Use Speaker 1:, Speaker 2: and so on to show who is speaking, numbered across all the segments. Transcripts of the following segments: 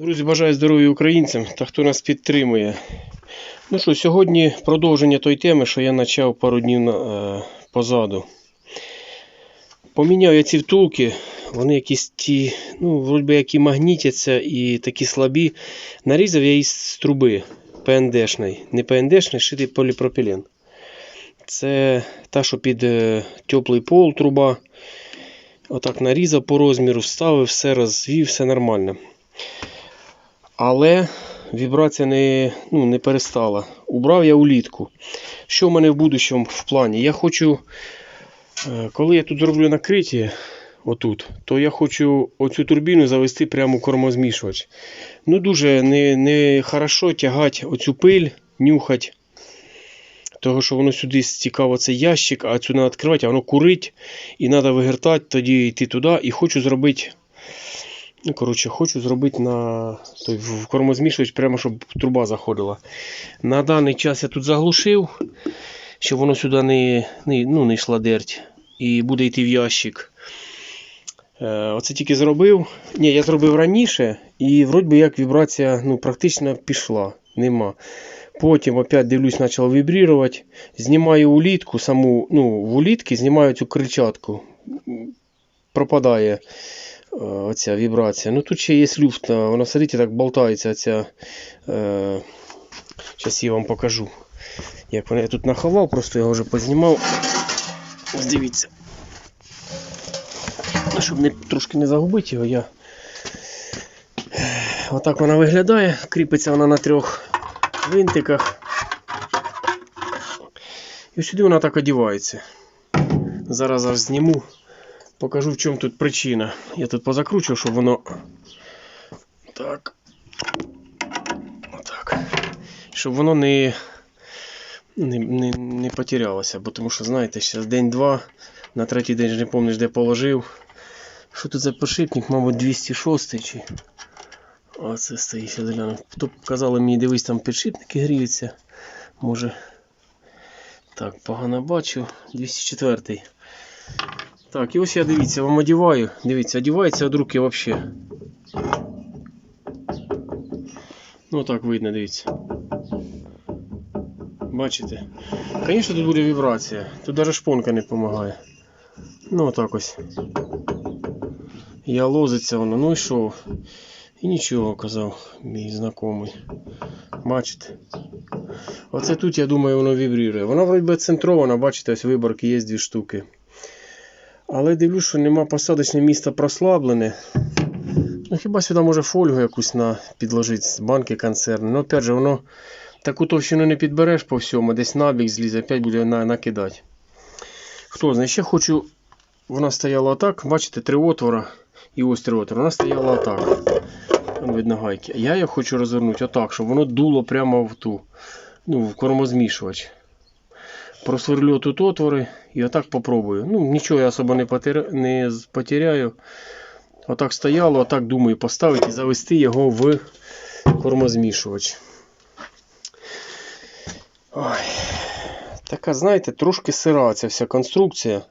Speaker 1: Друзі, бажаю здоров'я українцям та хто нас підтримує. Ну що, сьогодні продовження той теми, що я почав пару днів е, позаду. Поміняв я ці втулки, вони якісь ті, ну, вроді які магнітяться і такі слабі. Нарізав я із труби ПНДшної. Не ПНДшної, шитий поліпропілен. Це та, що під е, теплий пол труба. Отак нарізав по розміру, вставив, все розвів, все нормально. Але вібрація не, ну, не перестала. Убрав я улітку. Що в мене в будущому в плані? Я хочу, е, коли я тут зроблю накриття, отут, то я хочу оцю турбіну завести прямо у кормозмішувач. Ну, дуже не, не хорошо тягати оцю пиль, нюхати. Того, що воно сюди стікав оцей ящик, а цю треба відкривати, а воно курить. І треба вигортати, тоді йти туди. І хочу зробити. Ну, коротше, хочу зробити на той, в кормозмішувач, прямо щоб труба заходила. На даний час я тут заглушив, щоб воно сюди не, не, ну, не йшла дерть. І буде йти в ящик. Е, оце тільки зробив. Ні, я зробив раніше, і вроді як вібрація ну, практично пішла. Нема. Потім опять дивлюсь, почав вібрувати. Знімаю улітку, саму, ну, в улітки знімаю цю крильчатку. Пропадає оця вібрація. Ну тут ще є люфт, вона смотрите, так болтається ця. Е, Зараз я вам покажу. Як вона я тут наховав, просто його вже познімав. Ось дивіться. Ну, щоб не, трошки не загубити його, я. Отак вона виглядає. Кріпиться вона на трьох винтиках. І сюди вона так одівається. Зараз аж зніму. Покажу в чому тут причина. Я тут позакручував, щоб воно. Так. Так. Щоб воно не, не, не, не потерялося. Бо тому що, знаєте, зараз день-два, на третій день ж не пам'ятаєш, де положив. Що тут за подшипник, мабуть, 206 чи. Оце стоїть гляну. Хто казали мені, дивись, там підшипники гріються. Може. Так, погано бачу. 204. Так, і ось я дивіться, вам одіваю. Дивіться, одівається від руки взагалі. Ну так видно, дивіться. Бачите? Звісно, тут буде вібрація. Тут навіть шпонка не допомагає. Ну отак ось. Я лозиться воно, ну і що? І нічого казав мій знайомий. Бачите? Оце тут, я думаю, воно вібрірує. Вона вроді би центрована, бачите, ось виборки є дві штуки. Але дивлюсь, що нема посадочне місце прослаблене. Ну, хіба сюди може фольгу якусь на підложити з банки концерну. Ну, опять же, воно таку товщину не підбереш по всьому, десь набік злізе, опять буде на, накидати. Хто знає, ще хочу. Вона стояла отак, бачите, три отвора і ось три отвора. Вона стояла отак. Видно гайки. Я її хочу розвернути отак, щоб воно дуло прямо в ту, ну, в кормозмішувач. Просверлю тут отвори і отак попробую. Ну, нічого я особо не, потер... не потеряю. Отак стояло, отак думаю поставити і завести його в кормозмішувач. Ой. Така, знаєте, трошки сира ця вся конструкція.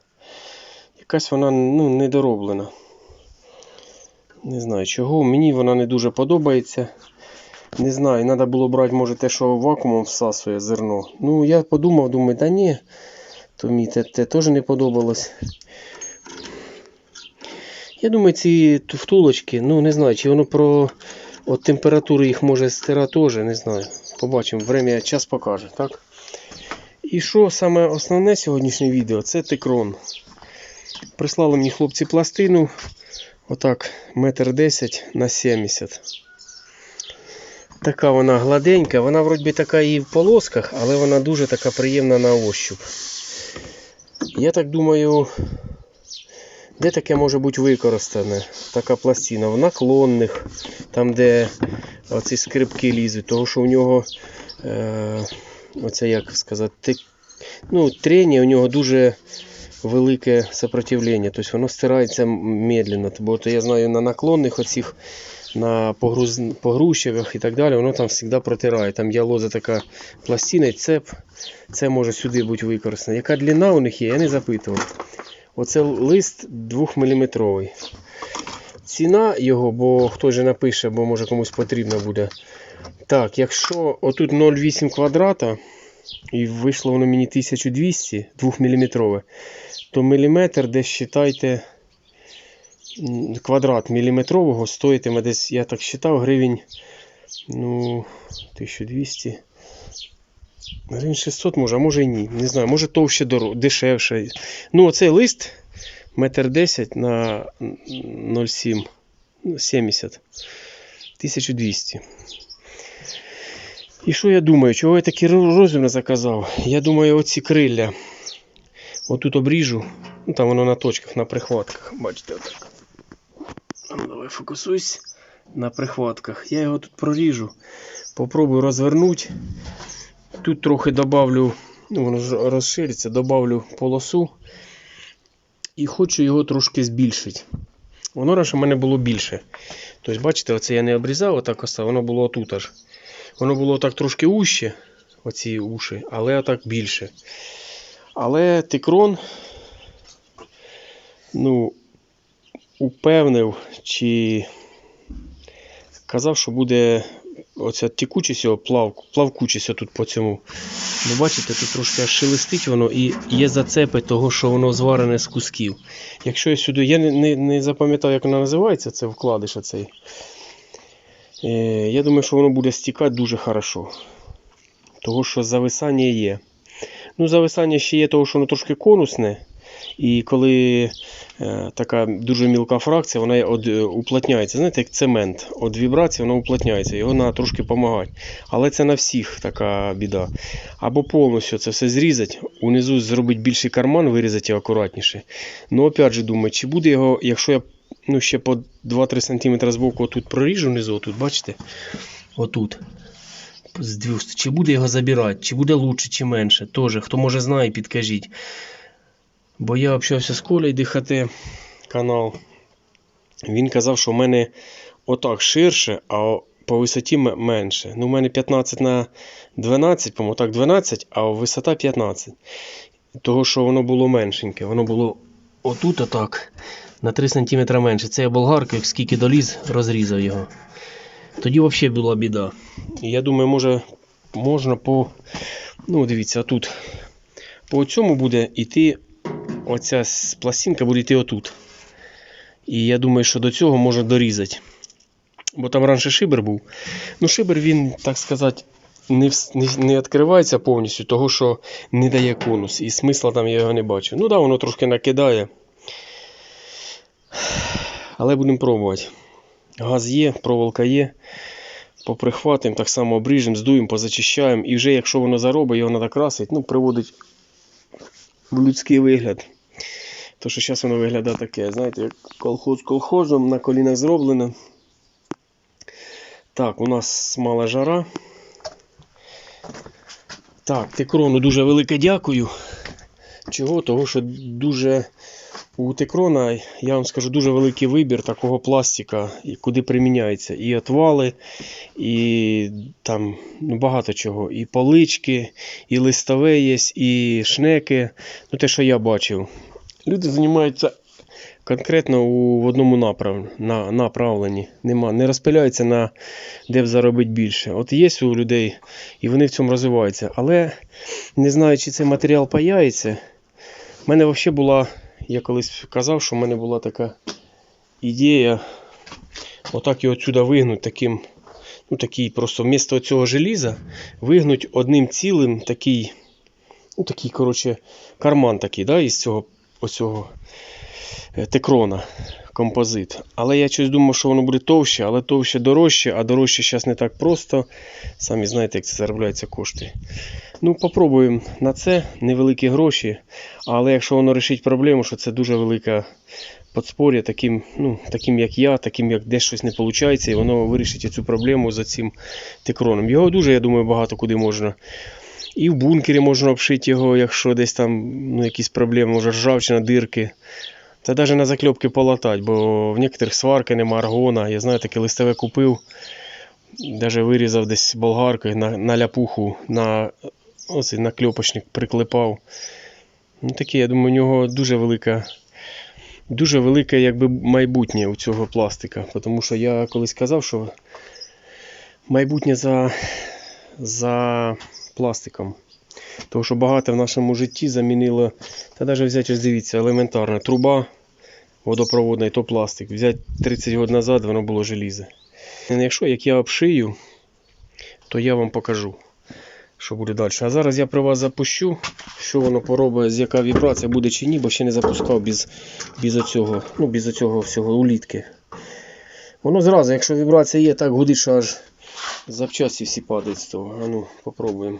Speaker 1: Якась вона ну, недороблена. Не знаю чого. Мені вона не дуже подобається. Не знаю, треба було брати, може, те, що вакуумом всасує зерно. Ну, я подумав, думаю, та ні, то мені те, те теж не подобалось. Я думаю, ці ту- втулочки, ну не знаю, чи воно про от температури їх може стира теж, не знаю. Побачимо, время час покаже, так? І що саме основне сьогоднішнє відео це тикрон. Прислали мені хлопці пластину. Отак, метр десять на 70. Така вона гладенька, вона вроді така і в полосках, але вона дуже така приємна на ощуп. Я так думаю, де таке може бути використане, така пластина? В наклонних, там де оці скрипки лізуть, тому що у нього е, оце як сказати, тик, ну, трення у нього дуже велике сопротивлення, тобто воно стирається медленно. Бо то я знаю на наклонних оцих на погруз... погрузчиках і так далі, воно там завжди протирає. Там є лоза така пластина і цеп. Це може сюди бути використано. Яка длина у них є, я не запитував. Оце лист 2 мм. ціна його, бо хто же напише, бо може комусь потрібно буде. Так, якщо отут 0,8 квадрата, і вийшло воно мені 1200 2 мм, то міліметр десь вважайте, квадрат міліметрового стоїтиме десь, я так вважав, гривень ну, 1200. Гривень 600 може, а може і ні. Не знаю, може товще дешевше. Ну, оцей лист метр 10 на 0,7 ну, 70. 1200. І що я думаю, чого я такий ро- розмір заказав? Я думаю, оці крилля. Отут обріжу. Ну там воно на точках, на прихватках. Бачите, отак. Давай фокусуйся. На прихватках. Я його тут проріжу. Попробую розвернути. Тут трохи добавлю, ну воно розшириться, добавлю полосу. І хочу його трошки збільшити. Воно раніше в мене було більше. Тобто, бачите, оце я не обрізав, отак оставив, воно було отут аж. Воно було так трошки уще, оці уші, але отак більше. Але тикрон, ну, упевнив, чи казав, що буде оця текучість, його, плав, плавкучість тут по цьому. Ви бачите, тут трошки аж шелестить воно і є зацепи того, що воно зварене з кусків. Якщо я сюди, я не, не, не запам'ятав, як вона називається, це вкладиш оцей. Е, я думаю, що воно буде стікати дуже хорошо. Того, що зависання є. Ну, зависання ще є того, що воно трошки конусне. І коли е, така дуже мілка фракція, вона е, уплотняється. Знаєте, як цемент. Від вібрації воно уплотняється. Його треба трошки допомагати. Але це на всіх така біда. Або повністю це все зрізати, унизу зробити більший карман, вирізати його акуратніше. Ну, опять же, думаю, чи буде його, якщо я ну, ще по 2-3 см з боку отут проріжу внизу, отут, бачите? Отут. Чи буде його забирати, чи буде лучше, чи менше. Тоже, хто може знає, підкажіть. Бо я общався з Колею ДХТ канал. Він казав, що в мене отак ширше, а по висоті менше. Ну, у мене 15 на 12, по-моєму, так 12, а висота 15. Того, що воно було меншеньке. Воно було отут, отак, на 3 см менше. Це я болгаркою, скільки доліз, розрізав його. Тоді взагалі була біда. І я думаю, може можна по. Ну, дивіться, тут по цьому буде йти. Оця пластинка буде йти отут. І я думаю, що до цього можна дорізати. Бо там раніше шибер був. Ну, шибер він, так сказати, не, не, не відкривається повністю, того що не дає конус. І смисла там я його не бачу. Ну так, да, воно трошки накидає. Але будемо пробувати. Газ є, проволока є. Поприхватимо, так само обріжемо, здуємо, позачищаємо. І вже якщо воно заробить, його треба красити, ну, приводить в людський вигляд. То що зараз воно виглядає таке, знаєте, як колхоз колхозом, на колінах зроблено. Так, у нас мала жара. Так, Текрону дуже велике дякую. Чого? Того, що дуже у Текрона, я вам скажу, дуже великий вибір такого пластика, куди приміняється. І отвали, і там ну, багато чого. І полички, і листове є, і шнеки. Ну, те, що я бачив. Люди займаються конкретно у, в одному направ, на, направленні. Нема, не розпиляються на де б заробити більше. От є у людей, і вони в цьому розвиваються. Але не знаю, чи цей матеріал паяється. У мене взагалі була, я колись казав, що в мене була така ідея отак його отсюди вигнути таким, ну такий просто вмісто цього желіза вигнути одним цілим такий, ну такий, коротше, карман такий, да, із цього оцього е, текрона композит. Але я щось думав, що воно буде товще, але товще дорожче, а дорожче зараз не так просто. Самі знаєте, як це заробляється кошти. Ну, попробуємо на це невеликі гроші. Але якщо воно рішить проблему, що це дуже велика подспор'я, таким, ну, таким як я, таким як десь щось не виходить, і воно вирішить цю проблему за цим текроном. Його дуже, я думаю, багато куди можна. І в бункері можна обшити його, якщо десь там ну, якісь проблеми, може ржавчина, дирки. Та навіть на закльопки полатати, бо в некоторих сварки нема аргона. Я знаю, таке листове купив. Навіть вирізав десь болгаркою на, на ляпуху, на оцей накльопочник приклепав. Ну, таке, я думаю, у нього дуже велика дуже велике якби, майбутнє у цього пластика. Тому що я колись казав, що майбутнє за, за пластиком. Тому що багато в нашому житті замінило, та навіть взяти, дивіться, елементарна труба водопроводна і то пластик. Взяти 30 років назад воно було желізо. Якщо як я обшию, то я вам покажу, що буде далі. А зараз я при вас запущу, що воно поробить, з яка вібрація буде чи ні, бо ще не запускав без, без оцього, ну, без оцього всього улітки. Воно зразу, якщо вібрація є, так гудить, що аж запчасті всі падають з того. А ну, попробуємо.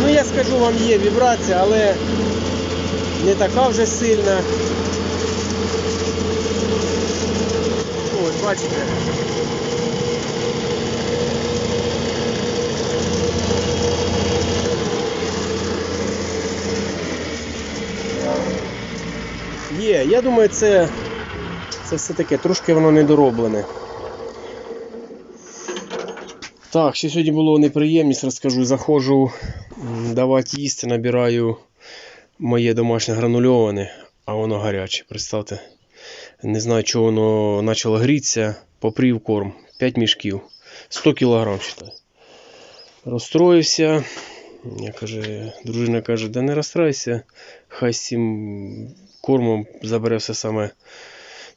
Speaker 1: Ну, я скажу вам, є вібрація, але не така вже сильна. Бачите. Є, я думаю, це, це все таке, трошки воно недороблене. Так, ще сьогодні було неприємність, розкажу. Заходжу давати їсти, набираю моє домашнє гранульоване, а воно гаряче. Представте. Не знаю, чого воно почало грітися. Попрів корм. 5 мішків. 100 кг. Розстроївся. Я каже, дружина каже, да не розстрайся, хай з цим кормом забере все саме.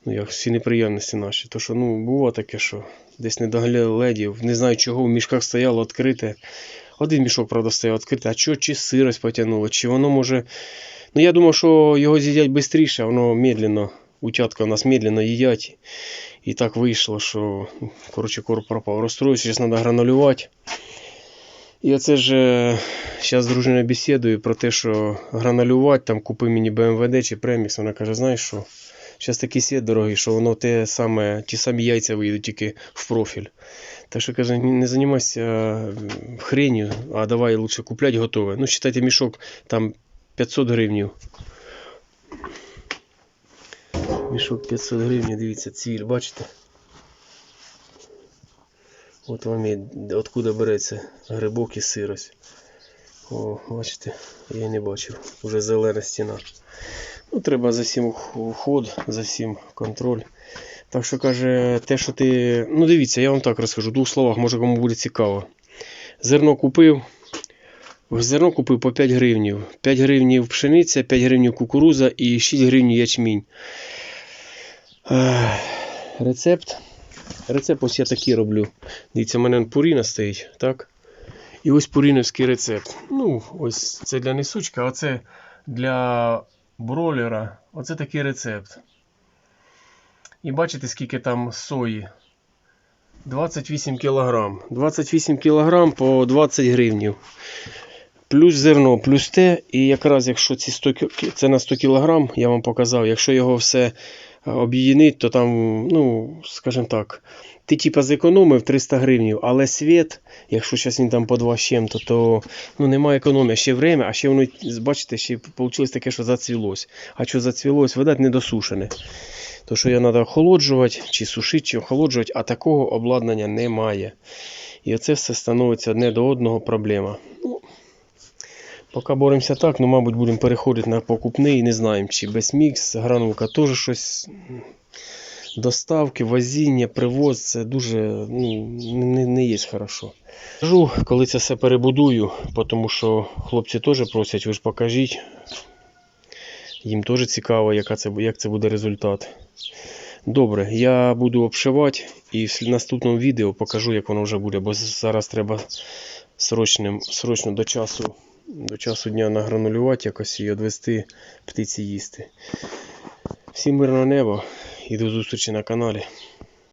Speaker 1: Ну, як всі неприємності наші. То що, ну, було таке, що десь не доглядали ледів. Не знаю чого, в мішках стояло відкрите. Один мішок, правда, стояв відкритий. А що, чи сирость потягнуло, чи воно може. Ну, я думав, що його з'їдять швидше, воно медленно. Утятка у нас медленно їдять. І так вийшло, що коротше, корм пропав. Розстроюся, зараз треба гранулювати. І оце ж зараз з дружиною бесідую про те, що гранулювати, там купи мені BMW чи премікс. Вона каже, знаєш що? Зараз такий світ дорогий, що воно те саме, ті самі яйця вийдуть тільки в профіль. Так що каже, не займайся е, хренью, а давай лучше куплять готове. Ну, считайте, мішок там 500 гривнів. Мішок 500 гривень, дивіться, цвіль, бачите? От вам і откуда береться грибок і сирость. О, бачите, я не бачив. Уже зелена стіна. Ну, треба за всім уход, за всім контроль. Так що каже, те, що ти. Ну, дивіться, я вам так розкажу, в двох словах, може кому буде цікаво. Зерно купив. Зерно купив по 5 гривнів. 5 гривнів пшениця, 5 гривнів кукуруза і 6 гривнів ячмінь. Рецепт. Рецепт ось я такий роблю. Дивіться, в мене пуріна стоїть, так? І ось пуріновський рецепт. Ну, ось це для несучка, а це для бройлера. Оце такий рецепт. І бачите, скільки там сої. 28 кг. 28 кг по 20 гривнів. Плюс зерно, плюс те. І якраз якщо ці 100, це на 100 кг, я вам показав, якщо його все об'єднить, то там, ну, скажімо так, ти типа зекономив 300 гривнів, але світ, якщо зараз він там по 2 з чим-то, то ну, немає економії, ще время, а ще воно, бачите, ще вийшло таке, що зацвілось. А що зацвілось, видать, недосушене. То, що його треба охолоджувати, чи сушити, чи охолоджувати, а такого обладнання немає. І оце все становиться одне до одного проблема. Ну, поки боремося так, ну, мабуть, будемо переходити на покупний, не знаємо, чи без мікс, гранулка теж щось. Доставки, возіння, привоз це дуже ну, не, не є хорошо. Кажу, коли це все перебудую, тому що хлопці теж просять, ви ж покажіть. Їм теж цікаво, яка це, як це буде результат. Добре, я буду обшивати і в наступному відео покажу, як воно вже буде, бо зараз треба срочним, срочно до часу, до часу дня награнулювати якось і відвести птиці їсти. Всім мирного неба і до зустрічі на каналі.